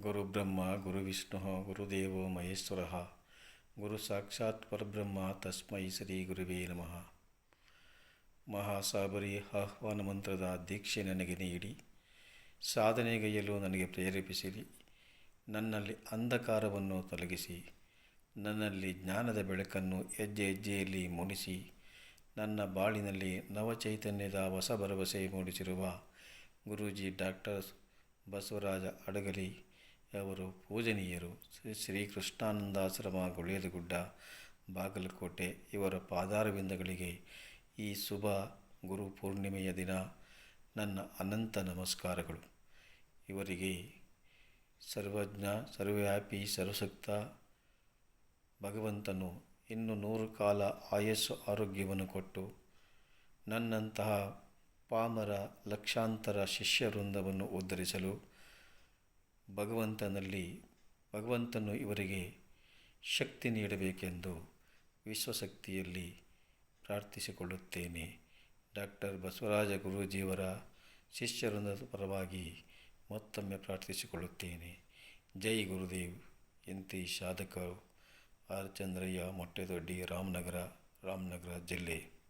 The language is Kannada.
ಗುರುಬ್ರಹ್ಮ, ಗುರುವಿಷ್ಣು, ಗುರುದೇವೋ ಮಹೇಶ್ವರ ಗುರು ಸಾಕ್ಷಾತ್ ಪರಬ್ರಹ್ಮ ತಸ್ಮೈ ಶ್ರೀ ಗುರುವೇ ನಮಃ. ಮಹಾಸಾಬರಿ ಆಹ್ವಾನ ಮಂತ್ರದ ದೀಕ್ಷೆ ನನಗೆ ನೀಡಿ, ಸಾಧನೆಗೈಯಲು ನನಗೆ ಪ್ರೇರೇಪಿಸಿರಿ. ನನ್ನಲ್ಲಿ ಅಂಧಕಾರವನ್ನು ತೊಲಗಿಸಿ, ನನ್ನಲ್ಲಿ ಜ್ಞಾನದ ಬೆಳಕನ್ನು ಹೆಜ್ಜೆ ಹೆಜ್ಜೆಯಲ್ಲಿ ಮೂಡಿಸಿ ನನ್ನ ಬಾಳಿನಲ್ಲಿ ನವಚೈತನ್ಯದ ಹೊಸ ಭರವಸೆ ಮೂಡಿಸಿರುವ ಗುರೂಜಿ ಡಾಕ್ಟರ್ ಬಸವರಾಜ ಅಡಗಲಿ ಅವರು ಪೂಜನೀಯರು. ಶ್ರೀ ಶ್ರೀ ಕೃಷ್ಣಾನಂದಾಶ್ರಮ ಗುಳೇದಗುಡ್ಡ, ಬಾಗಲಕೋಟೆ. ಇವರ ಪಾದಾರವಿಂದಗಳಿಗೆ ಈ ಶುಭ ಗುರು ಪೂರ್ಣಿಮೆಯ ದಿನ ನನ್ನ ಅನಂತ ನಮಸ್ಕಾರಗಳು. ಇವರಿಗೆ ಸರ್ವಜ್ಞ ಸರ್ವವ್ಯಾಪಿ ಸರ್ವಸಕ್ತ ಭಗವಂತನು ಇನ್ನು ನೂರು ಕಾಲ ಆಯಸ್ಸು ಆರೋಗ್ಯವನ್ನು ಕೊಟ್ಟು ನನ್ನಂತಹ ಪಾಮರ ಲಕ್ಷಾಂತರ ಶಿಷ್ಯ ವೃಂದವನ್ನು ಉದ್ಧರಿಸಲು ಭಗವಂತನಲ್ಲಿ ಭಗವಂತನು ಇವರಿಗೆ ಶಕ್ತಿ ನೀಡಬೇಕೆಂದು ವಿಶ್ವಶಕ್ತಿಯಲ್ಲಿ ಪ್ರಾರ್ಥಿಸಿಕೊಳ್ಳುತ್ತೇನೆ. ಡಾಕ್ಟರ್ ಬಸವರಾಜ ಗುರೂಜಿಯವರ ಶಿಷ್ಯರಿಂದ ಪರವಾಗಿ ಮತ್ತೊಮ್ಮೆ ಪ್ರಾರ್ಥಿಸಿಕೊಳ್ಳುತ್ತೇನೆ. ಜೈ ಗುರುದೇವ್. ಎಂತಿ ಸಾಧಕರು ಆರ್ ಚಂದ್ರಯ್ಯ, ಮೊಟ್ಟೆದೊಡ್ಡಿ, ರಾಮನಗರ ರಾಮನಗರ ಜಿಲ್ಲೆ.